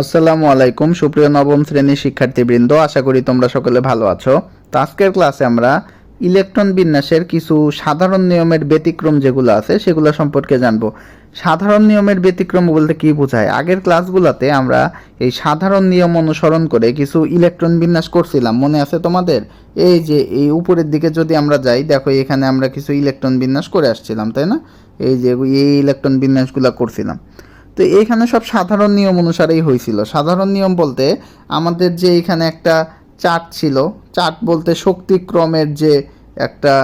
আসসালামু আলাইকুম, সুপ্রিয় নবম শ্রেণির শিক্ষার্থীবৃন্দ, আশা করি তোমরা সকলে ভালো আছো। তো আজকের ক্লাসে আমরা ইলেকট্রন বিন্যাসের কিছু সাধারণ নিয়মের ব্যতিক্রম যেগুলো আছে সেগুলো সম্পর্কে জানব। সাধারণ নিয়মের ব্যতিক্রম বলতে কি বোঝায়? আগের ক্লাসগুলোতে আমরা এই সাধারণ নিয়ম অনুসরণ করে কিছু ইলেকট্রন বিন্যাস করছিলাম। মনে আছে তোমাদের? এই যে, এই উপরের দিকে যদি আমরা যাই, দেখো এখানে আমরা কিছু ইলেকট্রন বিন্যাস করে আসছিলাম, তাই না? এই যে, এই ইলেকট্রন বিন্যাসগুলো করছিলাম। তো এইখানে সব সাধারণ নিয়ম অনুসারেই হয়েছিল। সাধারণ নিয়ম বলতে আমাদের যে এখানে একটা চার্ট ছিল, চার্ট বলতে শক্তিক্রমের যে একটা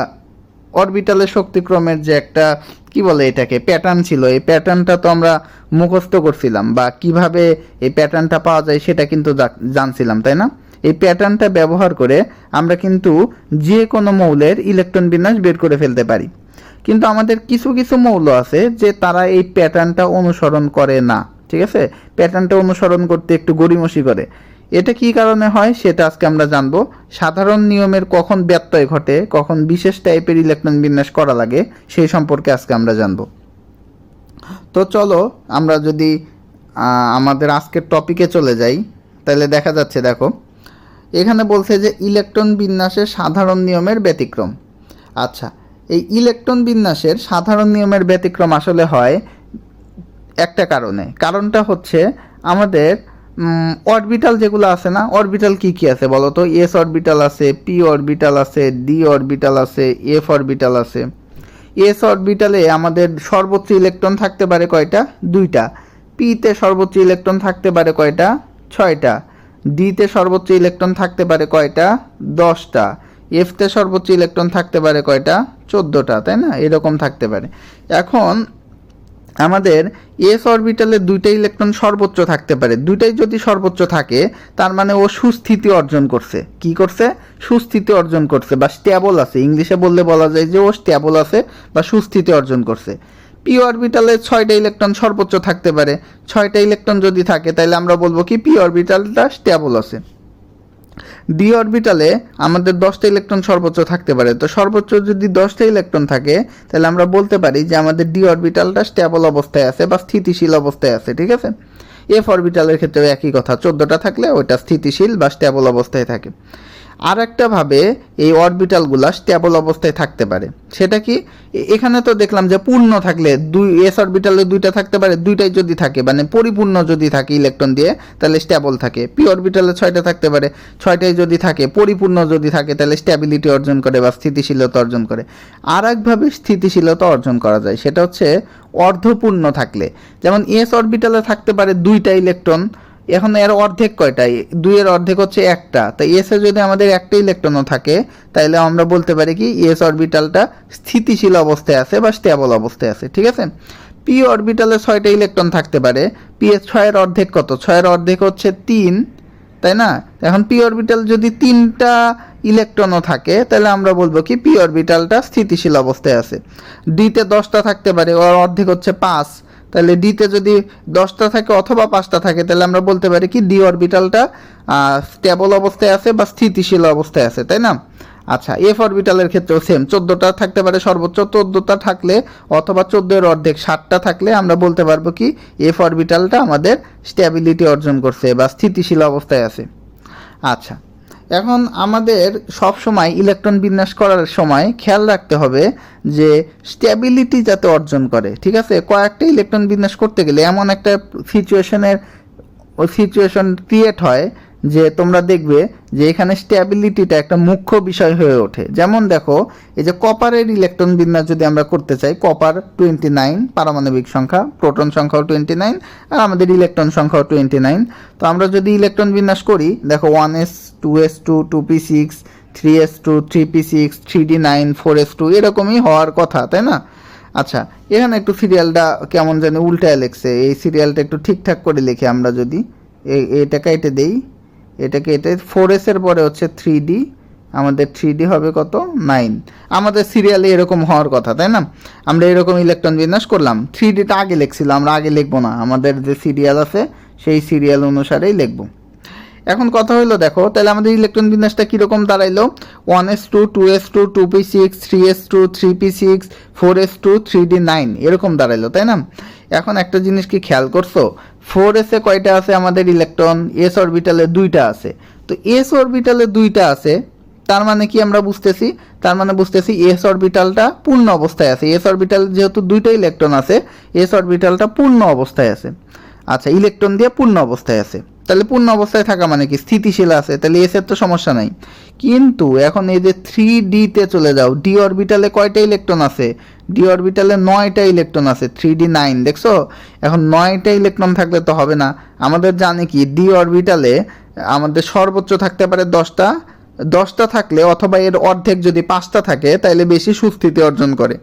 অরবিটালের শক্তিক্রমের যে একটা, কি বলে এটাকে, প্যাটার্ন ছিল। এই প্যাটার্নটা তো আমরা মুখস্থ করছিলাম বা কীভাবে এই প্যাটার্নটা পাওয়া যায় সেটা কিন্তু জানছিলাম, তাই না? এই প্যাটার্নটা ব্যবহার করে আমরা কিন্তু যে কোনো মৌলের ইলেকট্রন বিন্যাস বের করে ফেলতে পারি। কিন্তু আমাদের কিছু কিছু মৌল আছে যে তারা এই প্যাটার্নটা অনুসরণ করে না, ঠিক আছে? প্যাটার্নটা অনুসরণ করতে একটু গড়িমসি করে। এটা কি কারণে হয় সেটা আজকে আমরা জানব। সাধারণ নিয়মের কখন ব্যত্যয় ঘটে, কখন বিশেষ টাইপের ইলেকট্রন বিন্যাস করা লাগে, সেই সম্পর্কে আজকে আমরা জানব। তো চলো, আমরা যদি আমাদের আজকের টপিকে চলে যাই, তাহলে দেখা যাচ্ছে, দেখো। এখানে বলছে যে ইলেকট্রন বিন্যাসের সাধারণ নিয়মের ব্যতিক্রম। আচ্ছা এই ইলেকট্রন বিন্যাসের সাধারণ নিয়মের ব্যতিক্রম আসলে হয় একটা কারণে। কারণটা হচ্ছে আমাদের অরবিটাল যেগুলো আছে না অরবিটাল কি কি আছে বলো তো? এস অরবিটাল আছে পি অরবিটাল আছে ডি অরবিটাল আছে এফ অরবিটাল আছে। এস অরবিটালে আমাদের সর্বোচ্চ ইলেকট্রন থাকতে পারে কয়টা? দুইটা। পিতে সর্বোচ্চ ইলেকট্রন থাকতে পারে কয়টা? ছয়টা। ডিতে সর্বোচ্চ ইলেকট্রন থাকতে পারে কয়টা? দশটা। এফতে সর্বোচ্চ ইলেকট্রন থাকতে পারে কয়টা? চোদ্দোটা, তাই না? এরকম থাকতে পারে। এখন আমাদের এস অরবিটালে দুইটা ইলেকট্রন সর্বোচ্চ থাকতে পারে। দুইটাই যদি সর্বোচ্চ থাকে, তার মানে ও সুস্থিতি অর্জন করছে। কি করছে? সুস্থিতি অর্জন করছে বা স্ট্যাবল আছে। ইংলিশে বললে বলা যায় যে ও স্ট্যাবল আছে বা সুস্থিতি অর্জন করছে। পি অরবিটালে ছয়টা ইলেকট্রন সর্বোচ্চ থাকতে পারে। ছয়টা ইলেকট্রন যদি থাকে তাহলে আমরা বলব কি? পি অরবিটালটা স্ট্যাবল আছে। ডি অরবিটালে আমাদের দশটা ইলেকট্রন সর্বোচ্চ থাকতে পারে। তো সর্বোচ্চ যদি দশটা ইলেকট্রন থাকে, তাহলে আমরা বলতে পারি যে আমাদের ডি অরবিটালটা স্টেবল অবস্থায় আছে বা স্থিতিশীল অবস্থায় আছে, ঠিক আছে? এফ অরবিটালের ক্ষেত্রেও একই কথা। চোদ্দোটা থাকলে ওইটা স্থিতিশীল বা স্টেবল অবস্থায় থাকে। আর একটা ভাবে এই অরবিটালগুলা স্টেবল অবস্থায় থাকতে পারে। সেটা কি? এখানে তো দেখলাম যে পূর্ণ থাকলে দুই এস অরবিটালে দুইটা থাকতে পারে, দুইটাই যদি থাকে মানে পরিপূর্ণ যদি থাকে ইলেকট্রন দিয়ে, তাহলে স্টেবল থাকে। পি অরবিটালে ছয়টা থাকতে পারে, ছয়টাই যদি থাকে, পরিপূর্ণ যদি থাকে, তাহলে স্ট্যাবিলিটি অর্জন করে বা স্থিতিশীলতা অর্জন করে। আর একভাবে স্থিতিশীলতা অর্জন করা যায়, সেটা হচ্ছে অর্ধপূর্ণ থাকলে। যেমন এস অরবিটালে থাকতে পারে দুইটা ইলেকট্রন এখন এর অর্ধেক কয়টা দুইয়ের অর্ধেক হচ্ছে একটা। তো এসে যদি আমাদের একটা ইলেকট্রনও থাকে তাহলে আমরা বলতে পারি কি এস অরবিটালটা স্থিতিশীল অবস্থায় আছে বা স্টেবল অবস্থায় আছে, ঠিক আছে? পি অরবিটালে ছয়টা ইলেকট্রন থাকতে পারে। পি এর ছয়ের অর্ধেক কত? ছয়ের অর্ধেক হচ্ছে তিন। তাই না? এখন পি অরবিটাল যদি তিনটা ইলেকট্রনও থাকে, তাহলে আমরা বলব কি পি অরবিটালটা স্থিতিশীল অবস্থায় আছে। ডিতে দশটা থাকতে পারে, ওর অর্ধেক হচ্ছে পাঁচ। তাহলে ডিতে যদি দশটা থাকে অথবা পাঁচটা থাকে, তাহলে আমরা বলতে পারি কি ডি অরবিটালটা স্টেবল অবস্থায় আছে বা স্থিতিশীল অবস্থায় আছে, তাই না? আচ্ছা এফ অরবিটালের ক্ষেত্রেও সেম চোদ্দোটা থাকতে পারে, সর্বোচ্চ চোদ্দোটা থাকলে অথবা চোদ্দোর অর্ধেক, ষাটটা থাকলে আমরা বলতে পারব কি এফ অরবিটালটা আমাদের স্ট্যাবিলিটি অর্জন করছে বা স্থিতিশীল অবস্থায় আছে। আচ্ছা এখন আমাদের সব সময় ইলেকট্রন বিন্যাস করার সময় খেয়াল রাখতে হবে যে স্ট্যাবিলিটি যাতে অর্জন করে, ঠিক আছে? কয়েকটা ইলেকট্রন বিন্যাস করতে গেলে এমন একটা সিচুয়েশনের সিচুয়েশন ক্রিয়েট হয় যে তোমরা দেখবে যে এখানে স্ট্যাবিলিটিটা একটা মুখ্য বিষয় হয়ে ওঠে। যেমন দেখো, এই যে কপারের ইলেকট্রন বিন্যাস যদি আমরা করতে চাই কপার টোয়েন্টি নাইন পারমাণবিক সংখ্যা প্রোটন সংখ্যাও টোয়েন্টি নাইন আর আমাদের ইলেকট্রন সংখ্যাও টোয়েন্টি নাইন তো আমরা যদি ইলেকট্রন বিন্যাস করি, দেখো one s two s two two p six three s two three p six three d nine four s two এরকমই হওয়ার কথা, তাই না? আচ্ছা এখানে একটু সিরিয়ালটা কেমন জানি উল্টায় লেখছে, এই সিরিয়ালটা একটু ঠিকঠাক করে লিখি আমরা যদি। এটা কেটে দেই। এটাকে এটা ফোর এর পরে হচ্ছে থ্রি ডি আমাদের থ্রি ডি হবে কত? নাইন আমাদের সিরিয়ালে এরকম হওয়ার কথা, তাই না? আমরা এরকম ইলেকট্রন বিন্যাস করলাম থ্রি ডিটা আগে লিখছিলাম আমরা আগে লিখব না, আমাদের যে সিরিয়াল আছে, সেই সিরিয়াল অনুসারেই লিখব। এখন কথা হলো দেখো, তাহলে আমাদের ইলেকট্রন বিন্যাসটা কীরকম দাঁড়াইলো? One s two two s two two p six three s two three p six four s two three d nine এরকম দাঁড়াইলো, তাই না? এখন একটা জিনিস কি খেয়াল করছ? ফোর এসে কয়টা আছে? আমাদের ইলেকট্রন এস অরবিটালে দুইটা আছে। তো এস অরবিটালে দুইটা আছে, তার মানে কি আমরা বুঝতেছি? তার মানে বুঝতেছি এস অরবিটালটা পূর্ণ অবস্থায় আছে। এস অরবিটাল যেহেতু দুইটা ইলেকট্রন আছে, এস অরবিটালটা পূর্ণ অবস্থায় আছে। আচ্ছা ইলেকট্রন দিয়ে পূর্ণ অবস্থায় আছে। তাহলে পূর্ণ অবস্থায় থাকা মানে কি? স্থিতিশীল আছে, তাহলে এস এর তো সমস্যা নাই। কিন্তু এখন এই যে থ্রি ডিতে চলে যাও ডি অরবিটালে কয়টা ইলেকট্রন আছে? ডি অরবিটালে নয়টা ইলেকট্রন আছে থ্রি ডি নাইন দেখছ? এখন নয়টা ইলেকট্রন থাকলে তো হবে না। আমাদের জানি কি ডি অরবিটালে আমাদের সর্বোচ্চ থাকতে পারে দশটা। দশটা থাকলে অথবা এর অর্ধেক যদি পাঁচটা থাকে তাহলে বেশি সুস্থিতি অর্জন করে।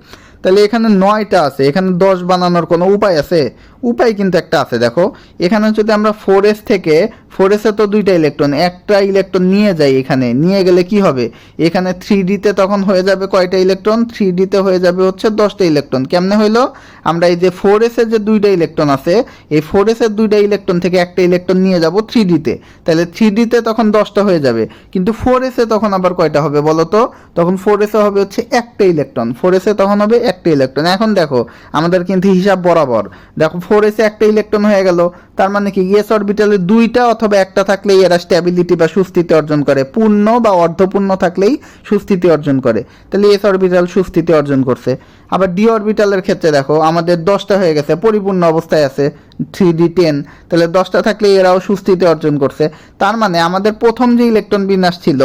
তাহলে এখানে নয়টা আছে, এখানে দশ বানানোর কোনো উপায় আছে? উপায় কিন্তু একটা আছে, দেখো। এখানে যদি আমরা ফোর থেকে ফোর এসে তো দুইটা ইলেকট্রন একটা ইলেকট্রন নিয়ে যাই এখানে, নিয়ে গেলে কি হবে? এখানে থ্রি ডিতে তখন হয়ে যাবে কয়টা ইলেকট্রন থ্রি ডিতে হয়ে যাবে হচ্ছে দশটা ইলেকট্রন কেমনে হইল? আমরা এই যে ফোর এসের যে দুইটা ইলেকট্রন আছে, এই ফোর এসের দুইটা ইলেকট্রন থেকে একটা ইলেকট্রন নিয়ে যাব থ্রি ডিতে তাহলে থ্রি ডিতে তখন দশটা হয়ে যাবে। কিন্তু ফোর এসে তখন আবার কয়টা হবে বলো তো? তখন ফোর এসে হবে হচ্ছে একটা ইলেকট্রন ফোর এসে তখন হবে একটা ইলেকট্রন এখন দেখো, আমাদের কিন্তু হিসাব বরাবর। দেখো ফোর এসে একটা ইলেকট্রন হয়ে গেল। তার মানে কি? ইএস অরবিটালে দুইটা অথবা একটা থাকলেই এরা স্ট্যাবিলিটি বা সুস্থিতি অর্জন করে। পূর্ণ বা অর্ধপূর্ণ থাকলেই সুস্থিতি অর্জন করে। তাহলে এস অরবিটাল সুস্থিতি অর্জন করছে। আবার ডি অরবিটালের ক্ষেত্রে দেখো, আমাদের দশটা হয়ে গেছে, পরিপূর্ণ অবস্থায় আছে। থ্রি ডি টেন, তাহলে দশটা থাকলে এরাও সুস্থিতি অর্জন করছে। তার মানে আমাদের প্রথম যে ইলেকট্রন বিন্যাস ছিল,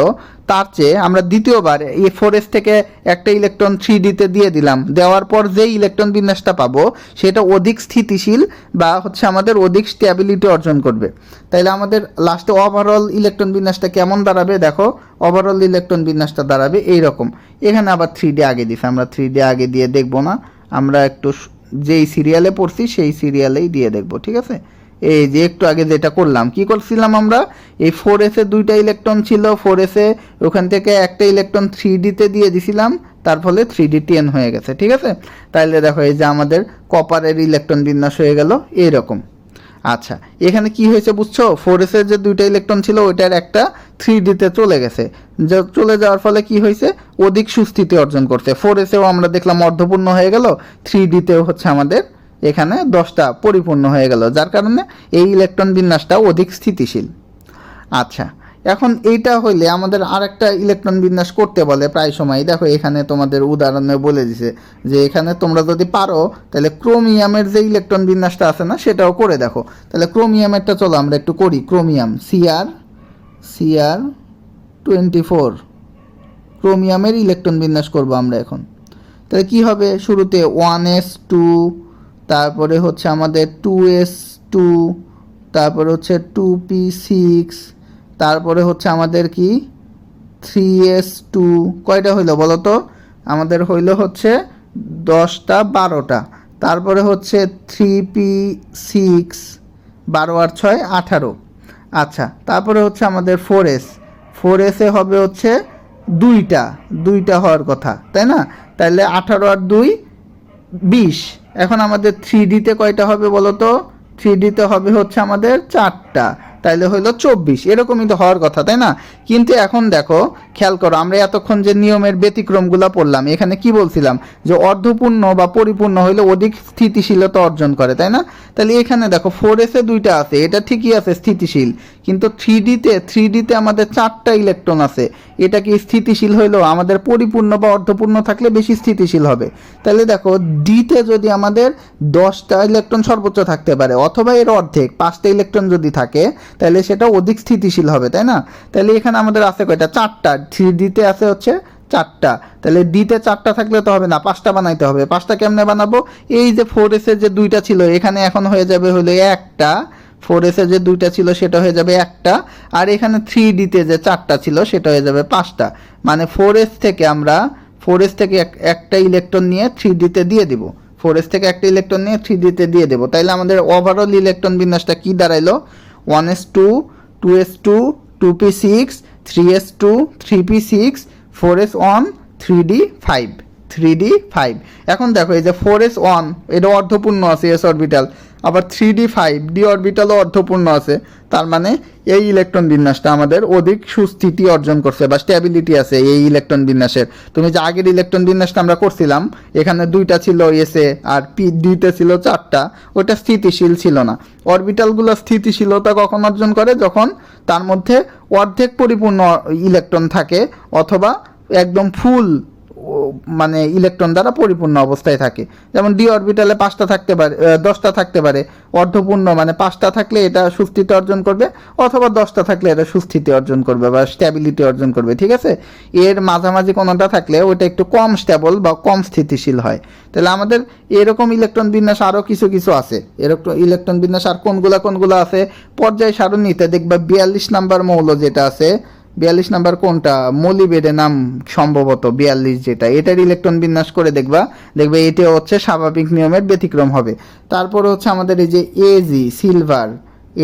তার চেয়ে আমরা দ্বিতীয়বার এ ফোর এস থেকে একটা ইলেকট্রন থ্রি ডিতে দিয়ে দিলাম। দেওয়ার পর যে ইলেকট্রন বিন্যাসটা পাবো, সেটা অধিক স্থিতিশীল বা হচ্ছে আমাদের অধিক স্ট্যাবিলিটি অর্জন করবে। তাইলে আমাদের লাস্টে ওভারঅল ইলেকট্রন বিন্যাসটা কেমন দাঁড়াবে? দেখো ওভারঅল ইলেকট্রন বিন্যাসটা দাঁড়াবে এইরকম। এখানে আবার থ্রি ডি আগে দিছে, আমরা থ্রি ডি আগে দিয়ে দেখব না। আমরা একটু যেই সিরিয়ালে পড়ছি, সেই সিরিয়ালেই দিয়ে দেখব, ঠিক আছে? এই যে একটু আগে যেটা করলাম, কি করছিলাম আমরা? এই ফোর এসে দুইটা ইলেকট্রন ছিল ফোর এসে ওখান থেকে একটা ইলেকট্রন থ্রি ডিতে দিয়ে দিছিলাম, তার ফলে থ্রি ডি টেন হয়ে গেছে, ঠিক আছে? তাইলে দেখো, এই যে আমাদের কপারের ইলেকট্রন বিন্যাস হয়ে গেল, এইরকম। আচ্ছা এখানে কি হয়েছে বুঝছ? ফোর এসের যে দুইটা ইলেকট্রন ছিল, ওইটার একটা থ্রি ডিতে চলে গেছে। যে, চলে যাওয়ার ফলে কি হয়েছে? অধিক সুস্থিতি অর্জন করছে। ফোর এসেও আমরা দেখলাম অর্ধপূর্ণ হয়ে গেল থ্রি ডিতেও হচ্ছে আমাদের এখানে দশটা পরিপূর্ণ হয়ে গেল। যার কারণে এই ইলেকট্রন বিন্যাসটা অধিক স্থিতিশীল। আচ্ছা এখন এইটা হইলে আমাদের আর একটা ইলেকট্রন বিন্যাস করতে বলে প্রায় সময়। দেখো এখানে তোমাদের উদাহরণে বলে দিছে যে এখানে তোমরা যদি পারো, তাহলে ক্রোমিয়ামের যে ইলেকট্রন বিন্যাসটা আছে না, সেটাও করে দেখো। তাহলে ক্রোমিয়ামেরটা চলো আমরা একটু করি। Chromium Cr Cr twenty four ক্রোমিয়ামের electron বিন্যাস করব আমরা এখন। তাহলে কি হবে? শুরুতে ওয়ান এস টু তারপরে হচ্ছে আমাদের টু এস টু তারপরে হচ্ছে টু পি সিক্স তারপরে হচ্ছে আমাদের কি? থ্রি এস টু কয়টা হইল বলো তো আমাদের হইল হচ্ছে দশটা, বারোটা। তারপরে হচ্ছে থ্রি পি সিক্স বারো আর ছয়, আঠারো। আচ্ছা তারপরে হচ্ছে আমাদের ফোর এস ফোর এসে হবে হচ্ছে দুইটা। দুইটা হওয়ার কথা, তাই না? তাহলে আঠারো আর দুই, বিশ। এখন আমাদের থ্রি ডিতে কয়টা হবে বলো তো থ্রি ডিতে হবে হচ্ছে আমাদের চারটা। তাইলে হইল চব্বিশ। এরকমই তো হওয়ার কথা, তাই না? কিন্তু এখন দেখো, খেয়াল করো, আমরা এতক্ষণ যে নিয়মের ব্যতিক্রমগুলো পড়লাম, এখানে কি বলছিলাম? যে অর্ধপূর্ণ বা পরিপূর্ণ হইলে অধিক স্থিতিশীলতা অর্জন করে, তাই না? তাহলে এখানে দেখো ফোর এসে দুইটা আছে, এটা ঠিকই আছে স্থিতিশীল। কিন্তু থ্রি ডিতে থ্রি ডিতে আমাদের চারটা ইলেকট্রন আছে। এটা কি স্থিতিশীল হইল আমাদের পরিপূর্ণ বা অর্ধপূর্ণ থাকলে বেশি স্থিতিশীল হবে। তাহলে দেখো, ডিতে যদি আমাদের দশটা ইলেকট্রন সর্বোচ্চ থাকতে পারে, অথবা এর অর্ধেক, পাঁচটা ইলেকট্রন যদি থাকে, তাহলে সেটা অধিক স্থিতিশীল হবে, তাই না? তাহলে এখানে আমাদের আছে কয়টা? চারটা। থ্রি ডিতে আছে হচ্ছে চারটা। তাহলে ডিতে চারটা থাকলে তো হবে না, পাঁচটা বানাইতে হবে। পাঁচটা কেমনে বানাবো? এই যে ফোর এসের যে দুইটা ছিল, এখানে এখন হয়ে যাবে হলো একটা ফোর এসে যে দুইটা ছিল সেটা হয়ে যাবে একটা, আর এখানে থ্রি ডিতে যে চারটা ছিল সেটা হয়ে যাবে পাঁচটা। মানে ফোর এস থেকে আমরা ফোর এস থেকে এক- একটা ইলেকট্রন নিয়ে থ্রি ডিতে দিয়ে দিব। ফোর এস থেকে একটা ইলেকট্রন নিয়ে থ্রি ডিতে দিয়ে দেবো। তাইলে আমাদের ওভারঅল ইলেকট্রন বিন্যাসটা কী দাঁড়াইলো? One s two two s two two p six three s two three p six four s one three d five three d five এখন দেখো, এই যে ফোর এস ওয়ান এটা অর্ধপূর্ণ আছে এস অরবিটাল আবার থ্রি ডি ফাইভ ডি অরবিটালও অর্ধপূর্ণ আছে, তার মানে এই ইলেকট্রন বিন্যাসটা আমাদের অধিক সুস্থিতি অর্জন করছে বা স্ট্যাবিলিটি আছে এই ইলেকট্রন বিন্যাসের। তুমি যে আগের ইলেকট্রন বিন্যাসটা আমরা করছিলাম, এখানে দুইটা ছিল এসে আর পি ডিতে ছিল চারটা, ওটা স্থিতিশীল ছিল না। অরবিটালগুলো স্থিতিশীলতা কখন অর্জন করে? যখন তার মধ্যে অর্ধেক পরিপূর্ণ ইলেকট্রন থাকে, অথবা একদম ফুল মানে ইলেকট্রন দ্বারা পরিপূর্ণ অবস্থায় থাকে। যেমন ডি অরবিটালে পাঁচটা থাকতে পারে দশটা থাকতে পারে। অর্ধপূর্ণ মানে পাঁচটা থাকলে এটা সুস্থিতি অর্জন করবে, অথবা দশটা থাকলে এটা সুস্থিতি অর্জন করবে বা স্ট্যাবিলিটি অর্জন করবে, ঠিক আছে? এর মাঝামাঝি কোনোটা থাকলে ওটা একটু কম স্ট্যাবল বা কম স্থিতিশীল হয়। তাহলে আমাদের এরকম ইলেকট্রন বিন্যাস আরও কিছু কিছু আছে। এরকম ইলেকট্রন বিন্যাস আর কোনগুলা, কোনগুলো আছে? পর্যায় সারণীতে দেখবা বিয়াল্লিশ নাম্বার মৌল যেটা আছে বিয়াল্লিশ নাম্বার কোনটা? মলিবেডে নাম সম্ভবত বিয়াল্লিশ যেটা। এটার ইলেকট্রন বিন্যাস করে দেখবা। দেখবে এটা হচ্ছে স্বাভাবিক নিয়মের ব্যতিক্রম হবে। তারপরে হচ্ছে আমাদের এই যে এজি সিলভার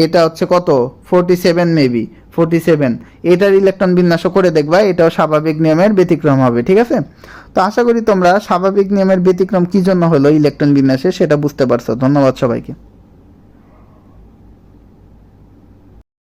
এটা হচ্ছে কত? Forty seven maybe forty seven এটার ইলেকট্রন বিন্যাসও করে দেখবা, এটাও স্বাভাবিক নিয়মের ব্যতিক্রম হবে, ঠিক আছে? তো আশা করি তোমরা স্বাভাবিক নিয়মের ব্যতিক্রম কি জন্য হলো ইলেকট্রন বিন্যাসে সেটা বুঝতে পারছ। ধন্যবাদ সবাইকে।